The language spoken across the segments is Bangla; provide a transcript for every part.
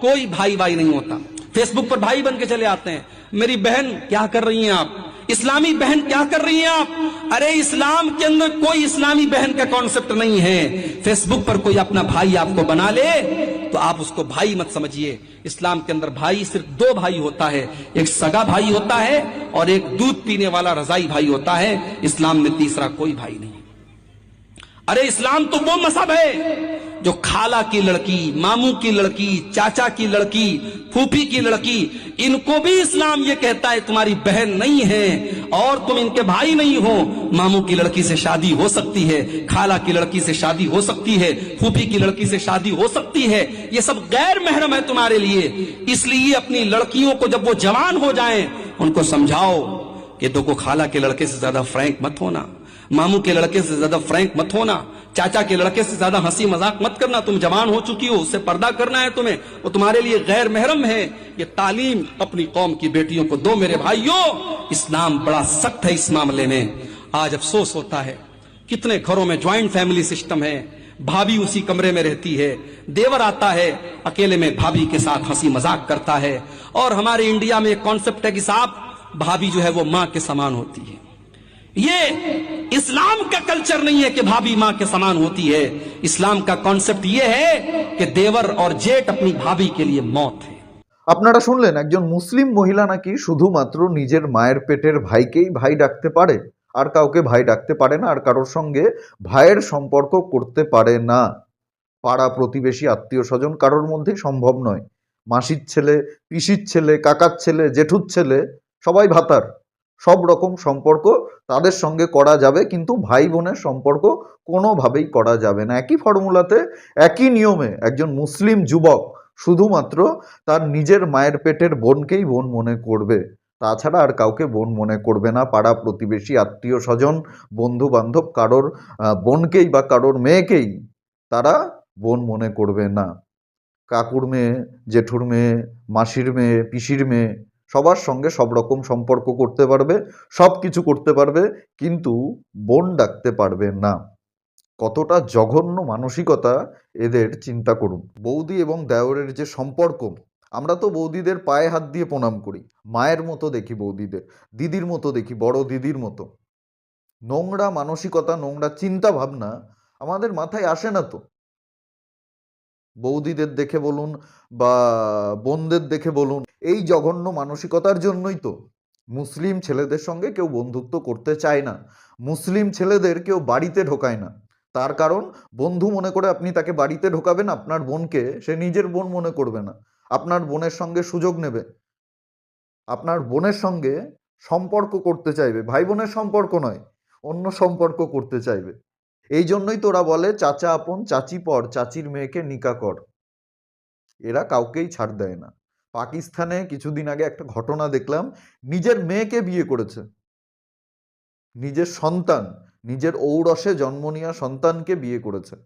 कोई भाई भाई नहीं होता। फेसबुक पर भाई बन के चले आते हैं। मेरी बहन क्या कर रही हैं आप? इस्लामी बहन क्या कर रही हैं आप? अरे, इस्लाम के अंदर कोई इस्लामी बहन का कॉन्सेप्ट नहीं है। फेसबुक पर कोई अपना भाई आपको बना ले तो आप उसको भाई मत समझिए। इस्लाम के अंदर भाई सिर्फ़ दो भाई होता है। एक सगा भाई होता है और एक दूध पीने वाला रजाई भाई होता है। इस्लाम में तीसरा कोई भाई नहीं अरे इस्लाम तो वो मज़हब है जो खाला की लड़की, मामू की लड़की, चाचा की लड़की, फूफी की लड़की, इनको भी इस्लाम ये कहता है, तुम्हारी बहन नहीं है और तुम इनके भाई नहीं हो। मामू की लड़की से शादी हो सकती है, खाला की लड़की से शादी हो सकती है, फूफी की लड़की से शादी हो सकती है, ये सब गैर महरम है तुम्हारे लिए। इसलिए अपनी लड़कियों को जब वो जवान हो जाए, उनको समझाओ कि दो को खाला के लड़के से ज़्यादा फ्रैंक मत होना। मामू के लड़के से ज़्यादा फ्रैंक मत होना, चाचा के लड़के से ज़्यादा हँसी मज़ाक मत करना, तुम जवान हो चुकी हो, उससे पर्दा करना है तुम्हें, वो तुम्हारे लिए गैर महरम है। ये तालीम अपनी कौम की बेटियों को दो मेरे भाइयों, इस्लाम बड़ा सख्त है इस मामले में। आज अफसोस होता है, कितने घरों में ज्वाइंट फैमिली सिस्टम है, भाभी उसी कमरे में रहती है, देवर आता है, अकेले में भाभी के साथ हँसी मज़ाक करता है, और हमारे इंडिया में एक कॉन्सेप्ट है कि साहब, भाभी जो है वो माँ के समान होती है। ये इस्लाम का कल्चर नहीं है कि भाभी मां के समान होती है इस्लाम का कॉन्सेप्ट ये है कि देवर और जेठ अपनी भाभी के लिए मौत है আপনারা শুনলেন একজন মুসলিম মহিলা নাকি শুধুমাত্র নিজের মায়ের পেটের ভাইকেই ভাই ডাকতে পারে আর কাউকে ভাই ডাকতে পারে না আর কারোর সঙ্গে ভাইয়ের সম্পর্ক করতে পারে না পাড়া প্রতিবেশী আত্মীয় স্বজন কারোর মধ্যেই সম্ভব নয় মাসির ছেলে পিসির ছেলে কাকার ছেলে জেঠুর ছেলে সবাই ভাতার সব রকম সম্পর্ক তাদের সঙ্গে করা যাবে, কিন্তু ভাই বোনের সম্পর্ক কোনোভাবেই করা যাবে না। একই ফর্মুলাতে, একই নিয়মে একজন মুসলিম যুবক শুধুমাত্র তার নিজের মায়ের পেটের বোনকেই বোন মনে করবে। তাছাড়া আর কাউকে বোন মনে করবে না। পাড়া প্রতিবেশী, আত্মীয় স্বজন বন্ধু বান্ধব কারোর বোনকেই বা কারোর মেয়েকেই তারা বোন মনে করবে না। কাকুর মেয়ে, জেঠুর মেয়ে, মাসির মেয়ে, পিসির মেয়ে সবার সঙ্গে সব রকম সম্পর্ক করতে পারবে, সব কিছু করতে পারবে, কিন্তু বোন ডাকতে পারবে না। কতটা জঘন্য মানসিকতা এদের চিন্তা করুন। বৌদি এবং দেওরের যে সম্পর্ক, আমরা তো বৌদিদের পায়ে হাত দিয়ে প্রণাম করি। মায়ের মতো দেখি বৌদিদের, দিদির মতো দেখি, বড় দিদির মতো। নোংরা মানসিকতা, নোংরা চিন্তা ভাবনা আমাদের মাথায় আসে না তো। বৌদিদের দেখে বলুন বা বোনদের দেখে বলুন, এই জঘন্য মানসিকতার জন্যই তো মুসলিম ছেলেদের সঙ্গে কেউ বন্ধুত্ব করতে চায় না। মুসলিম ছেলেদের কেউ বাড়িতে ঢোকায় না। তার কারণ, বন্ধু মনে করে আপনি তাকে বাড়িতে ঢোকাবেন, আপনার বোনকে সে নিজের বোন মনে করবে না। আপনার বোনের সঙ্গে সুযোগ নেবে। আপনার বোনের সঙ্গে সম্পর্ক করতে চাইবে। ভাই বোনের সম্পর্ক নয়, অন্য সম্পর্ক করতে চাইবে। এই জন্যই তোরা বলে, চাচা আপন, চাচি পর, চাচির মেয়েকে নিকা কর। এরা কাউকেই ছাড় দেয় না। পাকিস্তানে কিছুদিন আগে একটা ঘটনা দেখলাম, নিজের মেয়েকে বিয়ে করেছে। নিজের সন্তান, নিজের ঔরসে জন্ম নেওয়া সন্তানকে বিয়ে করেছে।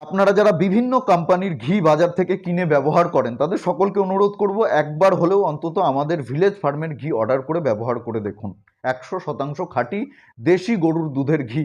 আপনারা যারা বিভিন্ন কোম্পানির ঘি বাজার থেকে কিনে ব্যবহার করেন, তাদের সকলকে অনুরোধ করব, একবার হলেও অন্তত আমাদের ভিলেজ ফার্মের ঘি অর্ডার করে ব্যবহার করে দেখুন। একশো শতাংশ খাঁটি দেশি গরুর দুধের ঘি।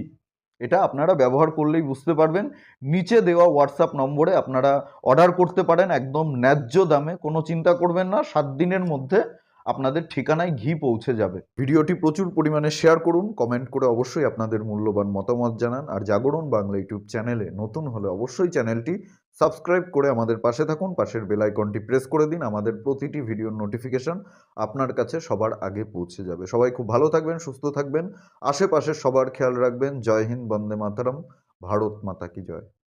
এটা আপনারা ব্যবহার করলেই বুঝতে পারবেন। নিচে দেওয়া হোয়াটসঅ্যাপ নম্বরে আপনারা অর্ডার করতে পারেন, একদম ন্যায্য দামে, কোনো চিন্তা করবেন না। সাত দিনের মধ্যে আপনাদের ঠিকানায় ঘি পৌঁছে যাবে। ভিডিওটি প্রচুর পরিমাণে শেয়ার করুন কমেন্ট করে অবশ্যই আপনাদের মূল্যবান মতামত জানান, আর জাগরণ বাংলা ইউটিউব চ্যানেলে নতুন হলে অবশ্যই চ্যানেলটি সাবস্ক্রাইব করে আমাদের পাশে থাকুন, পাশের বেলাইকনটি প্রেস করে দিন, আমাদের প্রতিটি ভিডিওর নোটিফিকেশন আপনার কাছে সবার আগে পৌঁছে যাবে। সবাই খুব ভালো থাকবেন, সুস্থ থাকবেন আশেপাশের সবার খেয়াল রাখবেন। জয় হিন্দ, বন্দে মাতারাম, ভারত মাতা কি জয়।